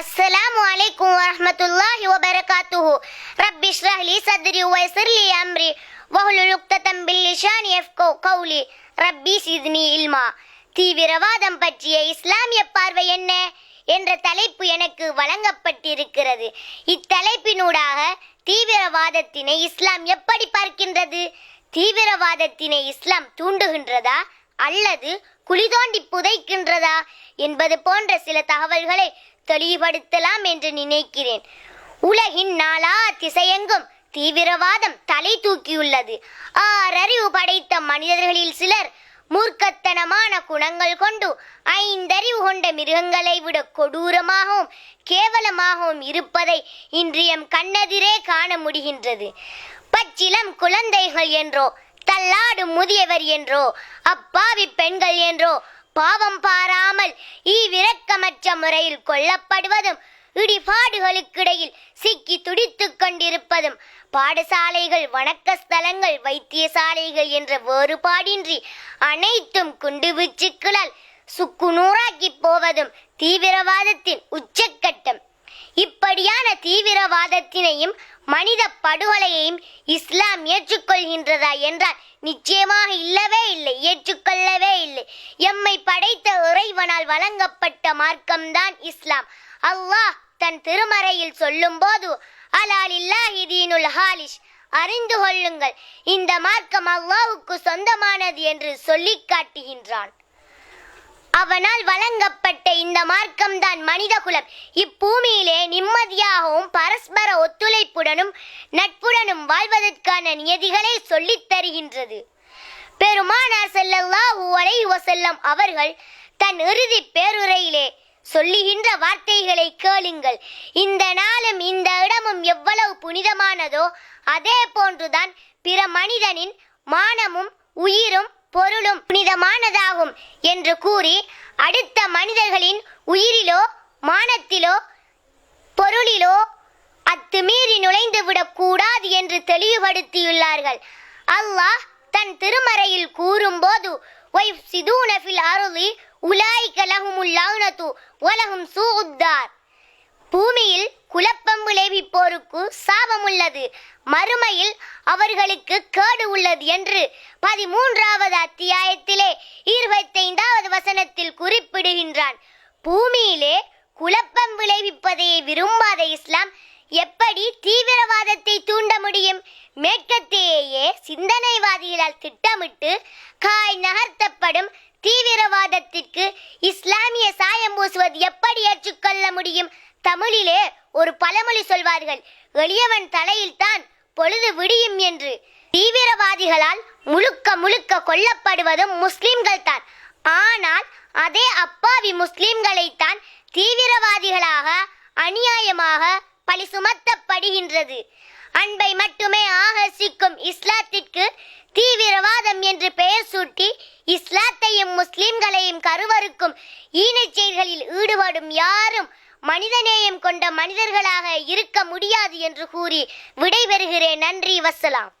அஸ்ஸலாமு அலைக்கும் வரஹ்மத்துல்லாஹி வபரகாத்துஹு ரப்பி ஷ்ரஹ் லி சத்ரி வயஸ்ஸிர் லி அம்ரி வஹ்லுல் உக்ததம் பில் லிஷானி யஃப்கவு கௌலி ரப்பி சித்னி இல்மா தீவிரவாதம் பற்றிய இஸ்லாமிய பார்வை என்ன என்ற தலைப்பு எனக்கு வழங்கப்பட்டிருக்கிறது. இத்தலைப்பினூடாக தீவிரவாதத்தினை இஸ்லாம் எப்படி பார்க்கின்றது? தீவிரவாதத்தினை இஸ்லாம் தூண்டுகின்றதா? அல்லது குளிதோண்டி புதைக்கின்றதா? என்பது போன்ற சில தகவல்களை தெளிவுபடுத்தலாம் என்று நினைக்கிறேன். உலகின் நாலா திசையெங்கும் தீவிரவாதம் தலை தூக்கியுள்ளது. ஆறறிவு படைத்த மனிதர்களில் சிலர் மூர்க்கத்தனமான குணங்கள் கொண்டு ஐந்தறிவு கொண்ட மிருகங்களை விட கொடூரமாகவும் கேவலமாகவும் இருப்பதை இன்றியம் கண்ணெதிரே காண முடிகின்றது. பச்சிலம் குழந்தைகள் என்றோ தள்ளாடும் முதியவர் என்றோ அப்பாவி பெண்கள் என்றோ பாவம் பாராமல் ஈவிரக்கமற்ற முறையில் கொல்லப்படுவதும் இடிபாடுகளுக்கிடையில் சிக்கி துடித்துக் கொண்டிருப்பதும் பாடசாலைகள் வணக்க ஸ்தலங்கள் வைத்தியசாலைகள் என்ற வேறுபாடின்றி அனைத்தும் குண்டுவீச்சுக்களால் சுக்குநூறாக்கி போவதும் தீவிரவாதத்தின் உச்சக்கட்டம். இப்படியான தீவிரவாதத்தினையும் மனித படுகொலையையும் இஸ்லாம் ஏற்றுக்கொள்கின்றதா என்றால் நிச்சயமாக இல்லவே இல்லை ஏற்றுக்கொள்ளவே இல்லை. எம்மை படைத்த இறைவனால் வழங்கப்பட்ட மார்க்கம்தான் இஸ்லாம். அல்லாஹ் தன் திருமறையில் சொல்லும்போது அலாலில்லாஹி தீனுல் ஹாலிஷ். அறிந்து கொள்ளுங்கள் இந்த மார்க்கம் அல்லாவுக்கு சொந்தமானது என்று சொல்லிக் காட்டுகின்றான். அவனால் வழங்கப்பட்ட இந்த மார்க்கம்தான் மனிதகுலம் இப்பூமியிலே நிம்மதியாகவும் பரஸ்பர ஒத்துழைப்புடனும் நட்புடனும் வாழ்வதற்கான நியதிகளை சொல்லித் தருகின்றது. பெருமானார் ஸல்லல்லாஹு அலைஹி வஸல்லம் அவர்கள் தன் இறுதி பேருரையிலே சொல்லுகின்ற வார்த்தைகளை கேளுங்கள். இந்த நாளும் இந்த இடமும் எவ்வளவு புனிதமானதோ அதே போன்றுதான் பிற மனிதனின் மானமும் உயிரும் பொருளும் கூறி அடுத்த மனிதர்களின் உயிரிலோ மானத்திலோ பொருளிலோ அத்துமீறி நுழைந்து விடக்கூடாது என்று தெளிவுபடுத்தியுள்ளார்கள். அல்லாஹ் தன் திருமறையில் கூறும்போது ஒய்ஃப் சிதூன ஃபில் அருளி உலாய்க லஹுமுல் லஹ்னத்து வலஹும் சூஉத்தார் அவர்களுக்கு சாபம் உள்ளது மறுமையில் அவர்களுக்கு கேடு உள்ளது என்று பதிமூன்றாவது அத்தியாயத்திலே இருபத்தைந்தாவது வசனத்தில் குறிப்பிடுகின்றான். பூமியிலே குழப்பம் விளைவிப்பதை விரும்பாத இஸ்லாம் எப்படி தீவிரவாதத்தை தூண்ட முடியும்? மேற்கத்திலேயே சிந்தனைவாதிகளால் திட்டமிட்டு காய் நகர்த்தப்படும் தீவிரவாதத்திற்கு இஸ்லாமிய சாயம் பூசுவது எப்படி ஏற்றுக்கொள்ள முடியும்? தமிழிலே ஒரு பழமொழி சொல்வார்கள் எளியவன் தலையில் தான் பொழுது விடியும் என்று. தீவிரவாதிகளால் முழுக்க முழுக்க கொல்லப்படுவதும் முஸ்லிம்கள் தான். ஆனால் அதே அப்பாவி முஸ்லிம்களைத்தான் தீவிரவாதிகளாக அநியாயமாக பழி சுமத்தப்படுகின்றது. அன்பை மட்டுமே ஆகர்ஷிக்கும் இஸ்லாத்திற்கு தீவிரவாதம் என்று பெயர் சூட்டி இஸ்லாத்தையும் முஸ்லிம்களையும் கருவறுக்கும் ஈனச் செயல்களில் ஈடுபடும் யாரும் மனிதநேயம் கொண்ட மனிதர்களாக இருக்க முடியாது என்று கூறி விடைபெறுகிறேன். நன்றி வசலாம்.